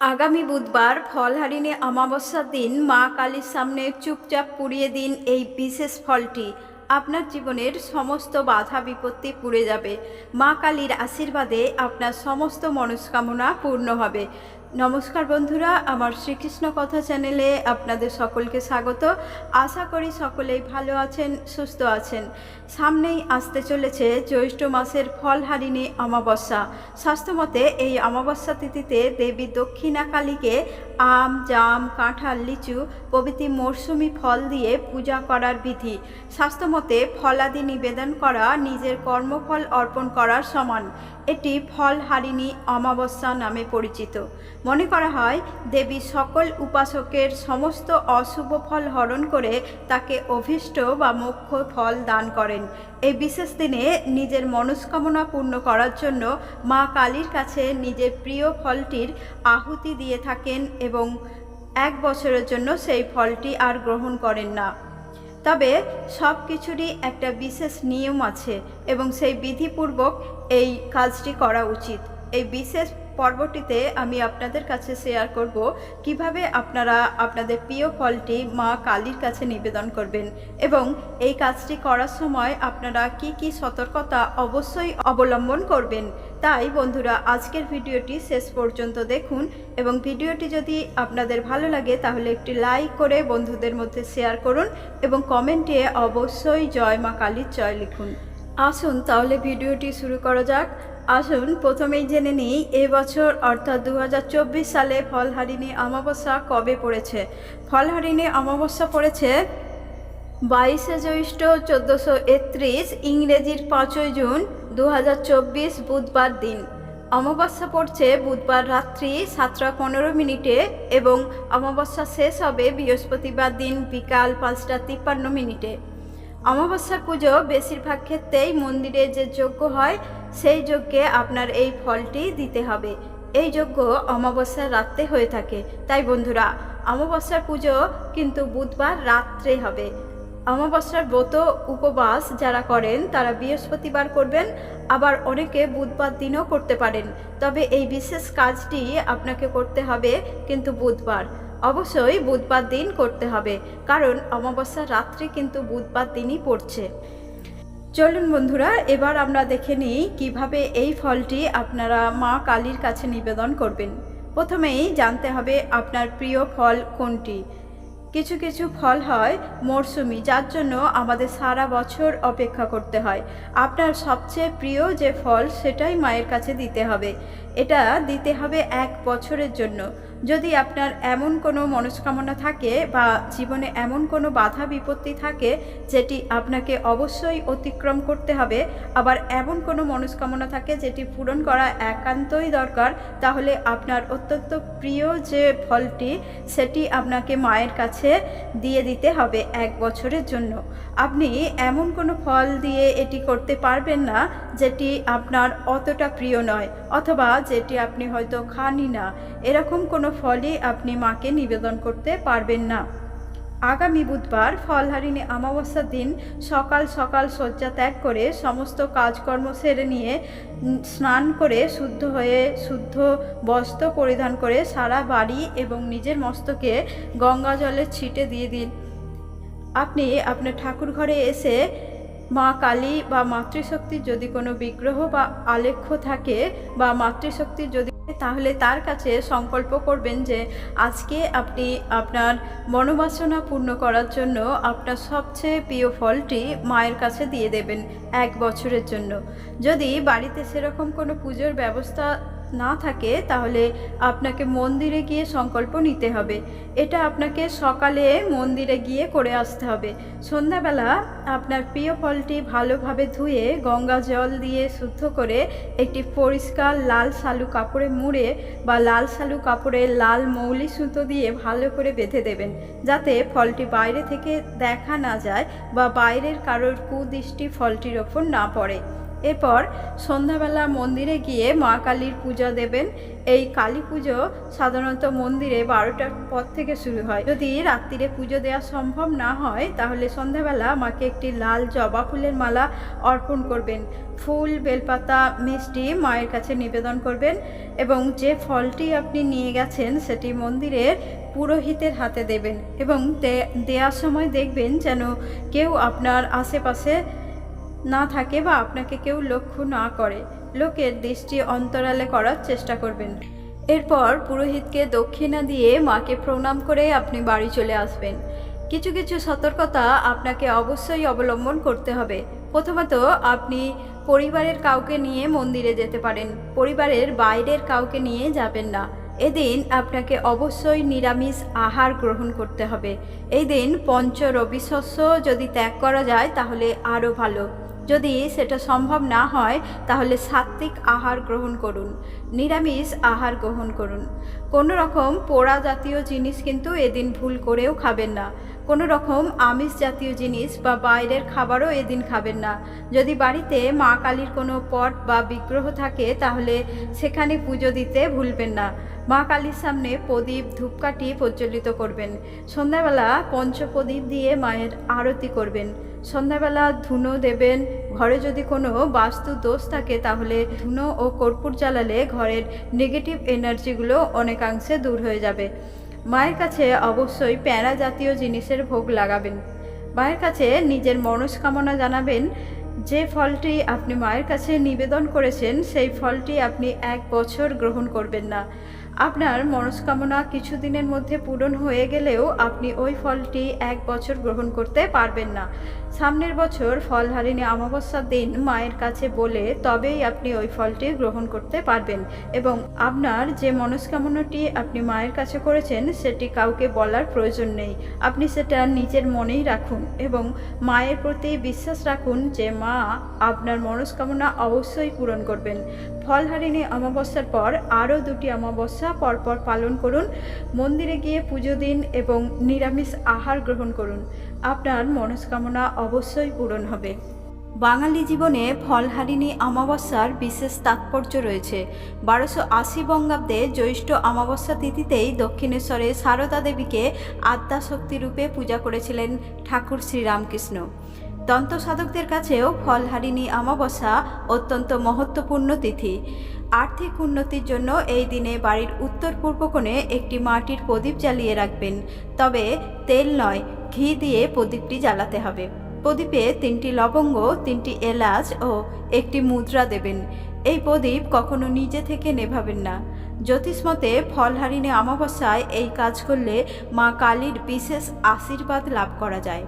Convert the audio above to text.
আগামী বুধবার ফলহারিণী অমাবস্যার দিন মা কালীর সামনে চুপচাপ পুড়িয়ে দিন এই বিশেষ ফলটি। আপনার জীবনের সমস্ত বাধা বিপত্তি পুড়ে যাবে। মা কালীর আশীর্বাদে আপনার সমস্ত মনস্কামনা পূর্ণ হবে। নমস্কার বন্ধুরা, আমার শ্রীকৃষ্ণ কথা চ্যানেলে আপনাদের সকলকে স্বাগত। আশা করি সকলেই ভালো আছেন, সুস্থ আছেন। সামনেই আসতে চলেছে জ্যৈষ্ঠ মাসের ফলহারিণী অমাবস্যা। স্বাস্থ্যমতে এই অমাবস্যা তিথিতে দেবী দক্ষিণা কালীকে আম, জাম, কাঁঠাল, লিচু প্রভৃতি মরশুমি ফল দিয়ে পূজা করার বিধি। স্বাস্থ্যমতে ফলাদি নিবেদন করা, নিজের কর্মফল অর্পণ করার সমান। এটি ফলহারিণী অমাবস্যা নামে পরিচিত। মনে করা হয়, দেবী সকল উপাসকের সমস্ত অশুভ ফল হরণ করে তাকে অভীষ্ট বা মোক্ষ ফল দান করেন। এই বিশেষ দিনে নিজের মনস্কামনা পূর্ণ করার জন্য মা কালীর কাছে নিজের প্রিয় ফলটির আহুতি দিয়ে থাকেন এবং এক বছরের জন্য সেই ফলটি আর গ্রহণ করেন না। তবে সব কিছুরই একটা বিশেষ নিয়ম আছে এবং সেই বিধিপূর্বক এই কাজটি করা উচিত। এই বিশেষ পর্বটিতে আমি আপনাদের কাছে শেয়ার করব কীভাবে আপনারা আপনাদের প্রিয় ফলটি মা কালীর কাছে নিবেদন করবেন এবং এই কাজটি করার সময় আপনারা কি কি সতর্কতা অবশ্যই অবলম্বন করবেন। তাই বন্ধুরা, আজকের ভিডিওটি শেষ পর্যন্ত দেখুন এবং ভিডিওটি যদি আপনাদের ভালো লাগে তাহলে একটি লাইক করে বন্ধুদের মধ্যে শেয়ার করুন এবং কমেন্টে অবশ্যই জয় মা কালীর জয় লিখুন। আসুন তাহলে ভিডিওটি শুরু করা যাক। আসুন, প্রথমেই জেনে নিই এবছর অর্থাৎ দু হাজার চব্বিশ সালে ফলহারিণী অমাবস্যা কবে পড়েছে? ফলহারিণী অমাবস্যা পড়েছে বাইশে জ্যৈষ্ঠ চোদ্দোশো একত্রিশ, ইংরেজির পাঁচই জুন দু হাজার চব্বিশ বুধবার দিন। অমাবস্যা পড়ছে বুধবার রাত্রি সাতটা পনেরো মিনিটে এবং অমাবস্যা শেষ হবে বৃহস্পতিবার দিন বিকাল পাঁচটা তিপ্পান্ন মিনিটে। অমাবস্যার পুজো বেশিরভাগ ক্ষেত্রেই মন্দিরে যে যজ্ঞ হয় সেই যজ্ঞে আপনার এই ফলটি দিতে হবে। এই যজ্ঞ অমাবস্যার রাত্রে হয়ে থাকে। তাই বন্ধুরা, অমাবস্যার পুজো কিন্তু বুধবার রাত্রে হবে। অমাবস্যার ব্রত, উপবাস যারা করেন, তারা বৃহস্পতিবার করবেন, আবার অনেকে বুধবার দিনও করতে পারেন। তবে এই বিশেষ কাজটি আপনাকে করতে হবে কিন্তু বুধবার। অবশ্যই বুধবার দিন করতে হবে, কারণ অমাবস্যার রাত্রি কিন্তু বুধবার দিনই পড়ছে। চলুন বন্ধুরা, এবার আমরা দেখে নিই কীভাবে এই ফলটি আপনারা মা কালীর কাছে নিবেদন করবেন। প্রথমেই জানতে হবে আপনার প্রিয় ফল কোনটি। কিছু কিছু ফল হয় মরশুমি যার জন্য আমাদের সারা বছর অপেক্ষা করতে হয়। আপনার সবচেয়ে প্রিয় যে ফল, সেটাই মায়ের কাছে দিতে হবে। এটা দিতে হবে এক বছরের জন্য। যদি আপনার এমন কোনো মনস্কামনা থাকে বা জীবনে এমন কোনো বাধা বিপত্তি থাকে যেটি আপনাকে অবশ্যই অতিক্রম করতে হবে, আবার এমন কোনো মনস্কামনা থাকে যেটি পূরণ করা একান্তই দরকার, তাহলে আপনার অত্যন্ত প্রিয় যে ফলটি সেটি আপনাকে মায়ের কাছে দিয়ে দিতে হবে এক বছরের জন্য। আপনি এমন কোনো ফল দিয়ে এটি করতে পারবেন না যেটি আপনার অতটা প্রিয় নয়, অথবা যেটি আপনি হয়তো খানই না। এরকম কোনো ফলই আপনি মাকে নিবেদন করতে পারবেন না। আগামী বুধবার ফলহারিণী অমাবস্যার দিন সকাল সকাল শয্যা ত্যাগ করে সমস্ত কাজকর্ম সেরে নিয়ে স্নান করে শুদ্ধ হয়ে শুদ্ধ বস্ত্র পরিধান করে সারা বাড়ি এবং নিজের মস্তকে গঙ্গা জলের ছিটে দিয়ে দিন। আপনি আপনার ঠাকুর ঘরে এসে মা কালী বা মাতৃশক্তির যদি কোনো বিগ্রহ বা আলেখ্য থাকে বা মাতৃশক্তির যদি তাহলে তার কাছে সংকল্প করবেন যে আজকে আপনি আপনার মনোবাসনা পূর্ণ করার জন্য আপনার সবচেয়ে প্রিয় ফলটি মায়ের কাছে দিয়ে দেবেন এক বছরের জন্য। যদি বাড়িতে সেরকম কোনো পুজোর ব্যবস্থা না থাকে, তাহলে আপনাকে মন্দিরে গিয়ে সংকল্প নিতে হবে। এটা আপনাকে সকালে মন্দিরে গিয়ে করে আসতে হবে। সন্ধ্যাবেলা আপনার প্রিয় ফলটি ভালোভাবে ধুয়ে, গঙ্গা জল দিয়ে শুদ্ধ করে একটি পরিষ্কার লাল শালু কাপড়ে মুড়ে বা লাল শালু কাপড়ে লাল মৌলি সুতো দিয়ে ভালো করে বেঁধে দেবেন, যাতে ফলটি বাইরে থেকে দেখা না যায় বা বাইরের কারোর কুদৃষ্টি ফলটির ওপর না পড়ে। এরপর সন্ধ্যাবেলা মন্দিরে গিয়ে মা কালীর পূজা দেবেন। এই কালী পুজো সাধারণত মন্দিরে বারোটার পর থেকে শুরু হয়। যদি রাত্রিরে পুজো দেওয়া সম্ভব না হয়, তাহলে সন্ধ্যাবেলা মাকে একটি লাল জবা ফুলের মালা অর্পণ করবেন। ফুল, বেলপাতা, মিষ্টি মায়ের কাছে নিবেদন করবেন এবং যে ফলটি আপনি নিয়ে গেছেন, সেটি মন্দিরের পুরোহিতের হাতে দেবেন এবং দেওয়ার সময় দেখবেন যেন কেউ আপনার আশেপাশে না থাকে বা আপনাকে কেউ লক্ষ্য না করে, লোকের দৃষ্টি অন্তরালে করার চেষ্টা করবেন। এরপর পুরোহিতকে দক্ষিণা দিয়ে মাকে প্রণাম করে আপনি বাড়ি চলে আসবেন। কিছু কিছু সতর্কতা আপনাকে অবশ্যই অবলম্বন করতে হবে। প্রথমত, আপনি পরিবারের কাউকে নিয়ে মন্দিরে যেতে পারেন। পরিবারের বাইরের কাউকে নিয়ে যাবেন না। এদিন আপনাকে অবশ্যই নিরামিষ আহার গ্রহণ করতে হবে। এই দিন পঞ্চ রবি শস্য যদি ত্যাগ করা যায়, তাহলে আরও ভালো। যদি সেটা সম্ভব না হয়, তাহলে সাত্ত্বিক আহার গ্রহণ করুন, নিরামিষ আহার গ্রহণ করুন। কোনো রকম পোড়া জাতীয় জিনিস কিন্তু এদিন ভুল করেও খাবেন না। কোনো রকম আমিষ জাতীয় জিনিস বা বাইরের খাবারও এদিন খাবেন না। যদি বাড়িতে মা কালীর কোনো পট বা বিগ্রহ থাকে, তাহলে সেখানে পুজো দিতে ভুলবেন না। মা কালীর সামনে প্রদীপ, ধূপকাঠি প্রজ্বলিত করবেন। সন্ধ্যাবেলা পঞ্চপ্রদীপ দিয়ে মায়ের আরতি করবেন। সন্ধ্যাবেলা ধুনো দেবেন। ঘরে যদি কোনো বাস্তু দোষ থাকে, তাহলে ধুনো ও কর্পূর জ্বালালে ঘরের নেগেটিভ এনার্জিগুলো অনেকাংশে দূর হয়ে যাবে। মায়ের কাছে অবশ্যই প্যাঁড়া জাতীয় জিনিসের ভোগ লাগাবেন। মায়ের কাছে নিজের মনস্কামনা জানাবেন যে ফলটি আপনি মায়ের কাছে নিবেদন করেছেন, সেই ফলটি আপনি এক বছর গ্রহণ করবেন না। আপনার মনস্কামনা কিছুদিনের মধ্যে পূরণ হয়ে গেলেও আপনি ওই ফলটি এক বছর গ্রহণ করতে পারবেন না। সামনের বছর ফলহারিণী অমাবস্যার দিন মায়ের কাছে বলে তবেই আপনি ওই ফলটি গ্রহণ করতে পারবেন এবং আপনার যে মনস্কামনাটি আপনি মায়ের কাছে করেছেন সেটি কাউকে বলার প্রয়োজন নেই। আপনি সেটা নিজের মনেই রাখুন এবং মায়ের প্রতি বিশ্বাস রাখুন যে মা আপনার মনস্কামনা অবশ্যই পূরণ করবেন। ফলহারিণী অমাবস্যার পর আরও দুটি অমাবস্যা পরপর পালন করুন, মন্দিরে গিয়ে পুজো দিন এবং নিরামিষ আহার গ্রহণ করুন। আপনার মনস্কামনা অবশ্যই পূরণ হবে। বাঙালি জীবনে ফলহারিণী অমাবস্যার বিশেষ তাৎপর্য রয়েছে। বারোশো আশি বঙ্গাব্দে জ্যৈষ্ঠ অমাবস্যা তিথিতেই দক্ষিণেশ্বরে সারদা দেবীকে আদ্যাশক্তি রূপে পূজা করেছিলেন ঠাকুর শ্রীরামকৃষ্ণ। দন্ত সাধকদের কাছেও ফলহারিণী অমাবস্যা অত্যন্ত মহত্বপূর্ণ তিথি। আর্থিক উন্নতির জন্য এই দিনে বাড়ির উত্তর পূর্ব কোণে একটি মাটির প্রদীপ জ্বালিয়ে রাখবেন। তবে তেল নয়, ঘি দিয়ে প্রদীপটি জ্বালাতে হবে। প্রদীপে তিনটি লবঙ্গ, তিনটি এলাচ ও একটি মুদ্রা দেবেন। এই প্রদীপ কখনো নিজে থেকে নেভাবেন না। জ্যোতিষমতে ফলহারিণী অমাবস্যায় এই কাজ করলে মা কালীর বিশেষ আশীর্বাদ লাভ করা যায়।